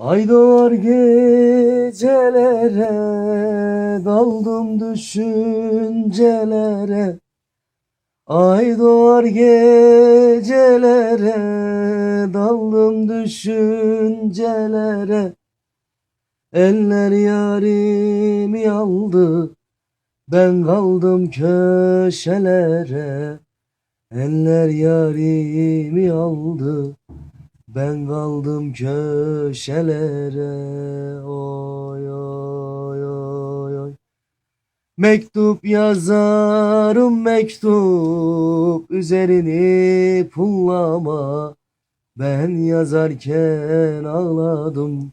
Ay doğar gecelere daldım düşüncelere. Ay doğar gecelere daldım düşüncelere. Eller yarimi aldı ben kaldım köşelere. Eller yarimi aldı ben kaldım köşelere. Oy oy oy oy. Mektup yazarım mektup üzerini pullama. Ben yazarken ağladım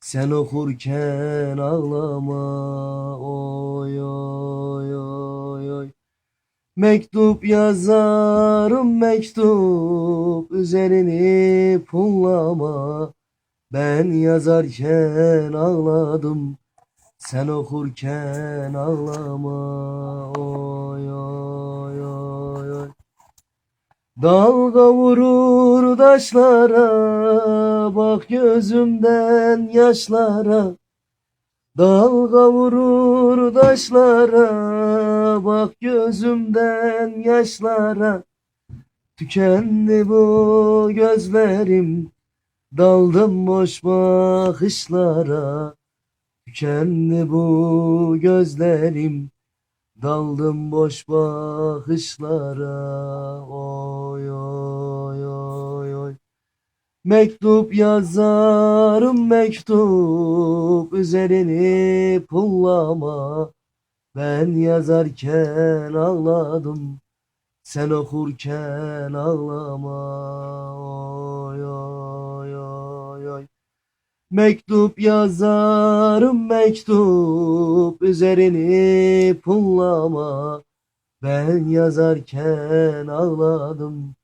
sen okurken ağlama. Oy oy oy Mektup yazarım mektup üzerini pullama. Ben yazarken ağladım sen okurken ağlama. Oy oy oy oy. Dalga vurur taşlara bak gözümden yaşlara Dalga vurur taşlara bak gözümden yaşlara. Tükendi bu gözlerim daldım boş bakışlara. Tükendi bu gözlerim daldım boş bakışlara. Oy oy oy Mektup yazarım mektup üzerini pullama. Ben yazarken ağladım sen okurken ağlama. Oy oy oy oy. Mektup yazarım mektup üzerini pullama. Ben yazarken ağladım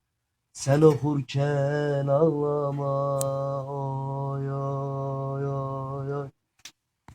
sen okurken ağlama